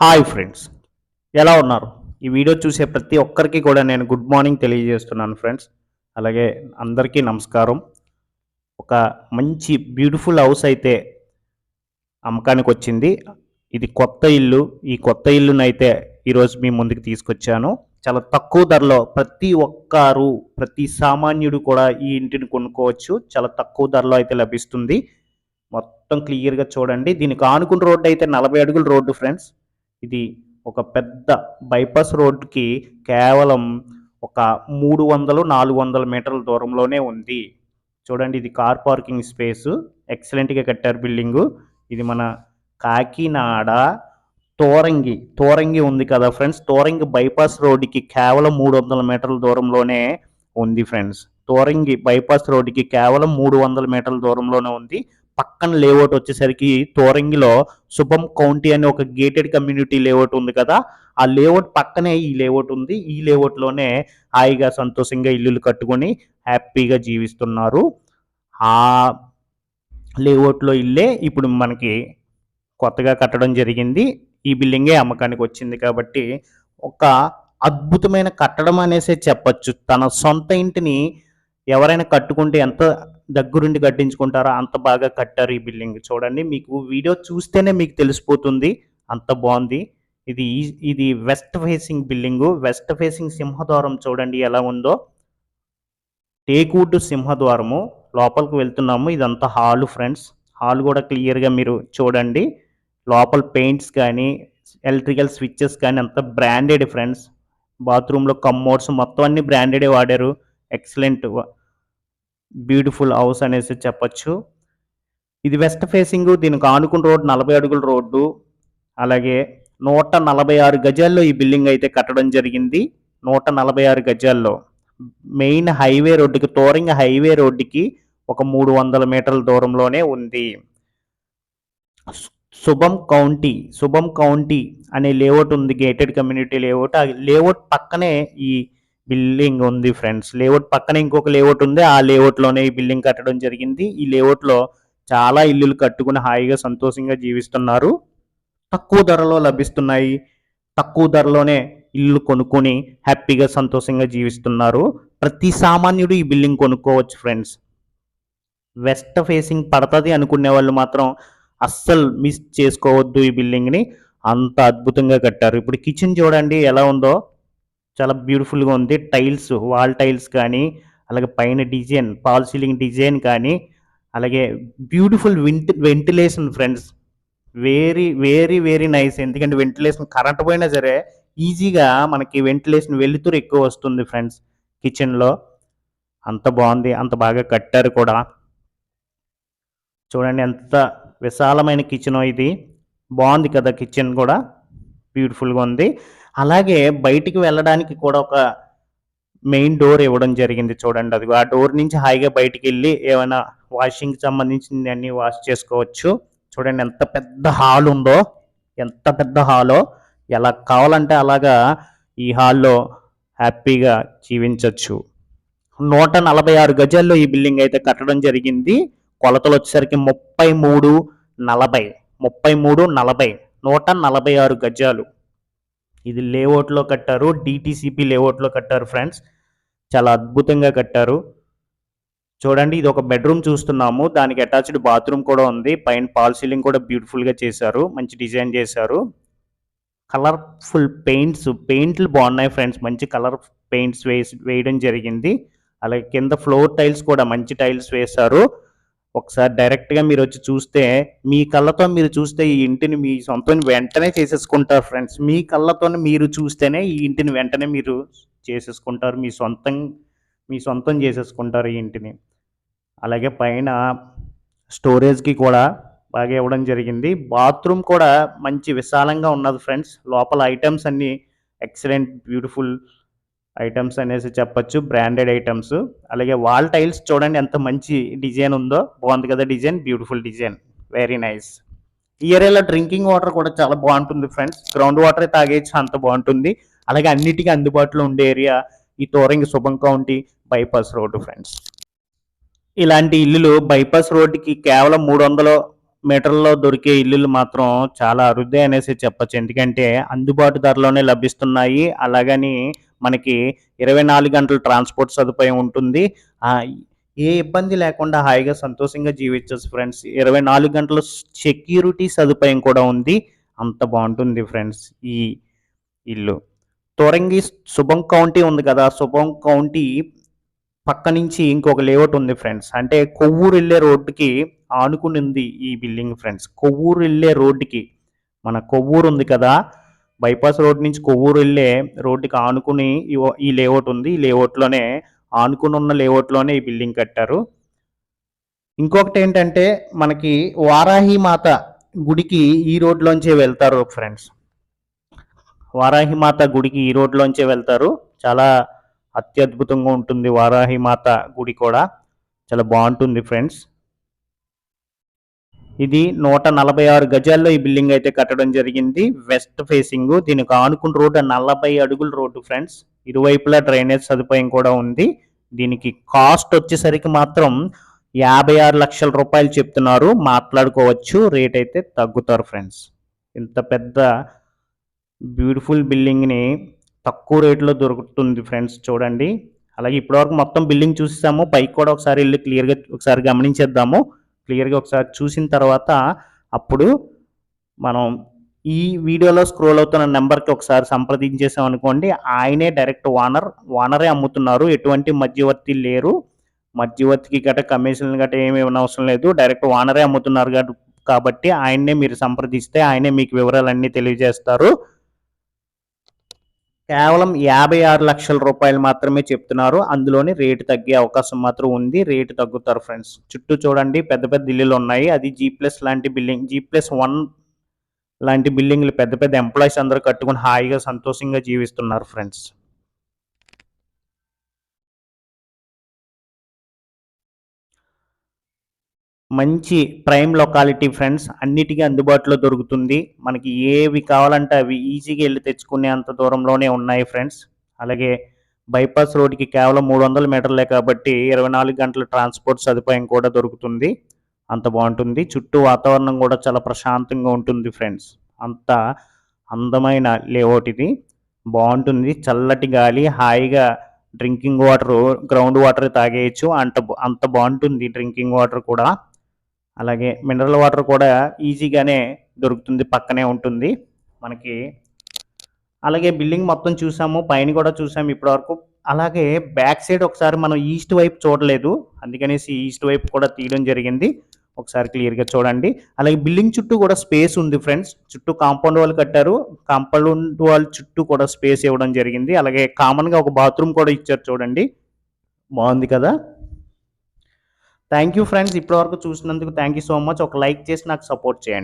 Hi friends. ఎలా ఉన్నారు? ఈ వీడియో చూసే ప్రతి ఒక్కరికి కూడా నేను గుడ్ మార్నింగ్ తెలియజేస్తున్నాను ఫ్రెండ్స్. అలాగే అందరికీ నమస్కారం. ఒక మంచి బ్యూటిఫుల్ హౌస్ అయితే అమ్మకానికి వచ్చింది. ఇది కొత్త ఇల్లు. ఈ కొత్త ఇల్లును అయితే ఈరోజు మీ ముందుకు తీసుకొచ్చాను. చాలా తక్కువ ధరలో ప్రతి ఒక్కరు ప్రతి సామాన్యుడు కూడా ఈ ఇంటిని కొనుక్కోవచ్చు. చాలా తక్కువ ధరలో అయితే లభిస్తుంది. మొత్తం క్లియర్గా చూడండి. దీనికి ఆనుకున్న రోడ్డు అయితే నలభై అడుగుల రోడ్డు ఫ్రెండ్స్. ఇది ఒక పెద్ద బైపాస్ రోడ్డుకి కేవలం ఒక మూడు వందలు నాలుగు వందల మీటర్ల దూరంలోనే ఉంది. చూడండి ఇది కార్ పార్కింగ్ స్పేసు. ఎక్సలెంట్గా కట్టారు బిల్డింగు. ఇది మన కాకినాడ తోరంగి. తోరంగి ఉంది కదా ఫ్రెండ్స్? తోరంగి బైపాస్ రోడ్డుకి కేవలం మూడు వందల మీటర్ల దూరంలోనే ఉంది ఫ్రెండ్స్. తోరంగి బైపాస్ రోడ్డుకి కేవలం మూడు వందల మీటర్ల దూరంలోనే ఉంది. పక్కన లేఅవుట్ వచ్చేసరికి తోరంగిలో శుభం కౌంటీ అనే ఒక గేటెడ్ కమ్యూనిటీ లేఅవుట్ ఉంది కదా. ఆ లేఅవుట్ పక్కనే ఈ లేఅవుట్ ఉంది. ఈ లేఅవుట్లోనే హాయిగా సంతోషంగా ఇల్లులు కట్టుకొని హ్యాపీగా జీవిస్తున్నారు. ఆ లేఅవుట్లో ఇల్లే ఇప్పుడు మనకి కొత్తగా కట్టడం జరిగింది. ఈ బిల్డింగే అమ్మకానికి వచ్చింది కాబట్టి ఒక అద్భుతమైన కట్టడం అనేసే చెప్పచ్చు. తన సొంత ఇంటిని ఎవరైనా కట్టుకుంటే ఎంత దగ్గరుండి కట్టించుకుంటారో? అంత బాగా కట్టారు ఈ బిల్డింగ్. చూడండి మీకు వీడియో చూస్తేనే మీకు తెలిసిపోతుంది. అంత బాగుంది. ఇది ఈ- ఇది west facing building. West facing సింహద్వారం చూడండి ఎలా ఉందో. టేక్వుడ్ సింహద్వారము. లోపలికి వెళ్తున్నాము. ఇదంతా హాల్ ఫ్రెండ్స్. హాల్ కూడా క్లియర్గా మీరు చూడండి. లోపల పెయింట్స్ కానీ ఎలక్ట్రికల్ స్విచ్చెస్ కానీ అంత బ్రాండెడ్ ఫ్రెండ్స్. బాత్రూంలో కమ్మోడ్స్ మొత్తం అన్ని బ్రాండెడే వాడారు. ఎక్సలెంట్ బ్యూటిఫుల్ హౌస్ అనేసి చెప్పచ్చు. ఇది వెస్ట్ ఫేసింగ్ దీనికి ఆనుకున్న రోడ్డు నలభై అడుగుల రోడ్డు. అలాగే నూట నలభై ఆరు గజాల్లో ఈ బిల్డింగ్ అయితే కట్టడం జరిగింది. నూట నలభై ఆరు గజాల్లో. మెయిన్ హైవే రోడ్డుకి తోరింగ్ హైవే రోడ్డుకి ఒక మూడు వందల మీటర్ల దూరంలోనే ఉంది. శుభం కౌంటీ శుభం కౌంటీ అనే లేఅవుట్ ఉంది గేటెడ్ కమ్యూనిటీ లేఅవుట్ ఆ లేఅవుట్ పక్కనే ఈ బిల్డింగ్ ఉంది ఫ్రెండ్స్. లేఅవుట్ పక్కన ఇంకొక లేఅవుట్ ఉంది. ఆ లేఅవుట్లోనే ఈ బిల్డింగ్ కట్టడం జరిగింది. ఈ లేఅవుట్లో చాలా ఇల్లులు కట్టుకుని హాయిగా సంతోషంగా జీవిస్తున్నారు. తక్కువ ధరలో లభిస్తున్నాయి. తక్కువ ధరలోనే ఇల్లు కొనుక్కొని హ్యాపీగా సంతోషంగా జీవిస్తున్నారు. ప్రతి సామాన్యుడు ఈ బిల్డింగ్ కొనుక్కోవచ్చు ఫ్రెండ్స్. వెస్ట్ ఫేసింగ్ పడుతుంది అనుకునే వాళ్ళు మాత్రం అస్సలు మిస్ చేసుకోవద్దు ఈ బిల్డింగ్ని. అంత అద్భుతంగా కట్టారు. ఇప్పుడు కిచెన్ చూడండి ఎలా ఉందో. చాలా బ్యూటిఫుల్గా ఉంది. టైల్స్ వాల్ టైల్స్ కానీ అలాగే పైన డిజైన్ పాల్ సీలింగ్ డిజైన్ కానీ అలాగే beautiful వింట్ ventilation friends very very very nice ఎందుకంటే వెంటిలేషన్ కరెంట్ పోయినా సరే ఈజీగా మనకి వెంటిలేషన్ వెలుతురు ఎక్కువ వస్తుంది ఫ్రెండ్స్ కిచెన్లో అంత బాగుంది. అంత బాగా కట్టారు కూడా. చూడండి ఎంత విశాలమైన కిచెన్ ఇది. బాగుంది కదా కిచెన్ కూడా. బ్యూటిఫుల్గా ఉంది. అలాగే బయటికి వెళ్ళడానికి కూడా ఒక మెయిన్ డోర్ ఇవ్వడం జరిగింది చూడండి. అది ఆ డోర్ నుంచి హాయిగా బయటికి వెళ్ళి ఏమైనా వాషింగ్కి సంబంధించిన అన్ని వాష్ చేసుకోవచ్చు. చూడండి ఎంత పెద్ద హాల్ ఉందో ఎంత పెద్ద హాలో. ఎలా కావాలంటే అలాగా ఈ హాల్లో హ్యాపీగా జీవించవచ్చు నూట నలభై ఆరు గజాల్లో ఈ బిల్డింగ్ అయితే కట్టడం జరిగింది. కొలతలు వచ్చేసరికి ముప్పై మూడు నలభై ముప్పై మూడు నలభై నూట నలభై ఆరు గజాలు. ఇది లేఅవుట్లో కట్టారు డిటిసిపి లేఅవుట్లో కట్టారు ఫ్రెండ్స్. చాలా అద్భుతంగా కట్టారు. చూడండి ఇది ఒక బెడ్రూమ్ చూస్తున్నాము. దానికి అటాచ్డ్ బాత్రూమ్ కూడా ఉంది. పైన పాల్ సీలింగ్ కూడా బ్యూటిఫుల్గా చేశారు. మంచి డిజైన్ చేశారు. కలర్ఫుల్ పెయింట్స్ పెయింట్లు బాగున్నాయి ఫ్రెండ్స్. మంచి కలర్ పెయింట్స్ వేసి వేయడం జరిగింది. అలాగే కింద ఫ్లోర్ టైల్స్ కూడా మంచి టైల్స్ వేశారు. ఒకసారి డైరెక్ట్గా మీరు వచ్చి చూస్తే మీ కళ్ళతో మీరు చూస్తే ఈ ఇంటిని మీ సొంతం వెంటనే చేసేసుకుంటారు ఫ్రెండ్స్ మీ కళ్ళతో మీరు చూస్తేనే ఈ ఇంటిని వెంటనే మీరు చేసేసుకుంటారు. మీ సొంతం మీ సొంతం చేసేసుకుంటారు ఈ ఇంటిని. అలాగే పైన స్టోరేజ్కి కూడా బాగా ఇవ్వడం జరిగింది. బాత్రూమ్ కూడా మంచి విశాలంగా ఉన్నది ఫ్రెండ్స్ లోపల ఐటమ్స్ అన్నీ ఎక్సలెంట్ బ్యూటిఫుల్ ఐటమ్స్ అనేసి చెప్పొచ్చు బ్రాండెడ్ ఐటమ్స్ అలాగే వాల్ టైల్స్ చూడండి ఎంత మంచి డిజైన్ ఉందో. బాగుంది కదా design beautiful design very nice ఈ ఏరియాలో డ్రింకింగ్ వాటర్ కూడా చాలా బాగుంటుంది ఫ్రెండ్స్ గ్రౌండ్ వాటర్ తాగేయచ్చు అంత బాగుంటుంది. అలాగే అన్నిటికీ అందుబాటులో ఉండే ఏరియా ఈ తోరంగి శుభం కౌంటీ బైపాస్ రోడ్డు ఫ్రెండ్స్ ఇలాంటి ఇల్లులు బైపాస్ రోడ్డుకి కేవలం మూడు వందలు మీటర్లో దొరికే ఇల్లులు మాత్రం చాలా అరుదే అనేసి చెప్పచ్చు. ఎందుకంటే అందుబాటు ధరలోనే లభిస్తున్నాయి. అలాగని మనకి ఇరవై నాలుగు గంటల ట్రాన్స్పోర్ట్ సదుపాయం ఉంటుంది. ఏ ఇబ్బంది లేకుండా హాయిగా సంతోషంగా జీవించవచ్చు ఫ్రెండ్స్. ఇరవై నాలుగు గంటల సెక్యూరిటీ సదుపాయం కూడా ఉంది. అంత బాగుంటుంది ఫ్రెండ్స్ ఈ ఇల్లు. తొరంగి శుభం కౌంటీ ఉంది కదా. శుభం కౌంటీ పక్క నుంచి ఇంకొక లేఅవుట్ ఉంది ఫ్రెండ్స్ అంటే కొవ్వూరు వెళ్ళే రోడ్డుకి ఆనుకుని ఉంది ఈ బిల్డింగ్ ఫ్రెండ్స్ కొవ్వూరు వెళ్ళే రోడ్డుకి. మన కొవ్వూరు ఉంది కదా బైపాస్ రోడ్ నుంచి కొవ్వూరు వెళ్ళే రోడ్డుకి ఆనుకుని ఈ లేఅవుట్ ఉంది. ఈ లేఅవుట్లోనే ఆనుకుని ఉన్న లేఅవుట్లోనే ఈ బిల్డింగ్ కట్టారు. ఇంకొకటి ఏంటంటే మనకి వారాహి మాత గుడికి ఈ రోడ్లోంచే వెళ్తారు ఫ్రెండ్స్ వారాహి మాత గుడికి ఈ రోడ్లోంచే వెళ్తారు. చాలా అత్యద్భుతంగా ఉంటుంది వారాహి మాత గుడి కూడా. చాలా బాగుంటుంది ఫ్రెండ్స్. ఇది నూట నలభై ఆరు గజాల్లో ఈ బిల్డింగ్ అయితే కట్టడం జరిగింది. వెస్ట్ ఫేసింగ్ దీనికి ఆనుకున్న రోడ్డు నలభై అడుగుల రోడ్డు ఫ్రెండ్స్. ఇరువైపులా డ్రైనేజ్ సదుపాయం కూడా ఉంది. దీనికి కాస్ట్ వచ్చేసరికి మాత్రం యాభై ఆరు లక్షల రూపాయలు చెప్తున్నారు. మాట్లాడుకోవచ్చు రేట్ అయితే తగ్గుతారు ఫ్రెండ్స్. ఇంత పెద్ద బ్యూటిఫుల్ బిల్డింగ్ని తక్కువ రేట్లో దొరుకుతుంది ఫ్రెండ్స్ చూడండి. అలాగే ఇప్పటివరకు మొత్తం బిల్డింగ్ చూసాము పైకి కూడా ఒకసారి వెళ్ళి క్లియర్గా ఒకసారి గమనించేద్దాము. క్లియర్గా ఒకసారి చూసిన తర్వాత అప్పుడు మనం ఈ వీడియోలో స్క్రోల్ అవుతున్న నెంబర్కి ఒకసారి సంప్రదించేసాం అనుకోండి. ఆయనే డైరెక్ట్ ఓనర్ ఓనరే అమ్ముతున్నారు. ఎటువంటి మధ్యవర్తి లేరు. మధ్యవర్తికి గట్రా కమిషన్ గట్రా ఏమి అవసరం లేదు. డైరెక్ట్ ఓనరే అమ్ముతున్నారు కాబట్టి కాబట్టి ఆయన్నే మీరు సంప్రదిస్తే ఆయనే మీకు వివరాలన్నీ తెలియజేస్తారు. కేవలం యాభై ఆరు లక్షల రూపాయలు మాత్రమే చెప్తున్నారు. అందులోని రేటు తగ్గే అవకాశం మాత్రం ఉంది. రేటు తగ్గుతారు ఫ్రెండ్స్. చుట్టూ చూడండి పెద్ద పెద్ద ఇల్లులు ఉన్నాయి. అది జీ ప్లస్ లాంటి బిల్డింగ్ జీ ప్లస్ వన్ లాంటి బిల్డింగ్లు పెద్ద పెద్ద ఎంప్లాయీస్ అందరూ కట్టుకుని హాయిగా సంతోషంగా జీవిస్తున్నారు ఫ్రెండ్స్. మంచి ప్రైమ్ లొకాలిటీ ఫ్రెండ్స్ అన్నిటికీ అందుబాటులో దొరుకుతుంది. మనకి ఏవి కావాలంటే అవి ఈజీగా వెళ్ళి తెచ్చుకునే అంత దూరంలోనే ఉన్నాయి ఫ్రెండ్స్. అలాగే బైపాస్ రోడ్కి కేవలం మూడు వందల మీటర్లే కాబట్టి ఇరవై నాలుగు గంటల ట్రాన్స్పోర్ట్ సదుపాయం కూడా దొరుకుతుంది. అంత బాగుంటుంది. చుట్టూ వాతావరణం కూడా చాలా ప్రశాంతంగా ఉంటుంది ఫ్రెండ్స్. అంత అందమైన లేఅవుట్ ఇది. బాగుంటుంది. చల్లటి గాలి హాయిగా డ్రింకింగ్ వాటర్ గ్రౌండ్ వాటర్ తాగేయచ్చు. అంత అంత బాగుంటుంది డ్రింకింగ్ వాటర్ కూడా. అలాగే మినరల్ వాటర్ కూడా ఈజీగానే దొరుకుతుంది పక్కనే ఉంటుంది మనకి. అలాగే బిల్డింగ్ మొత్తం చూసాము పైన కూడా చూసాము ఇప్పటివరకు. అలాగే బ్యాక్ సైడ్ ఒకసారి మనం ఈస్ట్ వైపు చూడలేదు అందుకనేసి ఈస్ట్ వైపు కూడా తీయడం జరిగింది. ఒకసారి క్లియర్గా చూడండి. అలాగే బిల్డింగ్ చుట్టూ కూడా స్పేస్ ఉంది ఫ్రెండ్స్ చుట్టూ కాంపౌండ్ వాళ్ళు కట్టారు కాంపౌండ్ వాళ్ళ చుట్టూ కూడా స్పేస్ ఇవ్వడం జరిగింది. అలాగే కామన్గా ఒక బాత్రూమ్ కూడా ఇచ్చారు చూడండి. బాగుంది కదా? థ్యాంక్ యూ ఫ్రెండ్స్ ఇప్పటివరకు చూసినందుకు థ్యాంక్ యూ సో మచ్ ఒక లైక్ చేసి నాకు సపోర్ట్ చేయండి.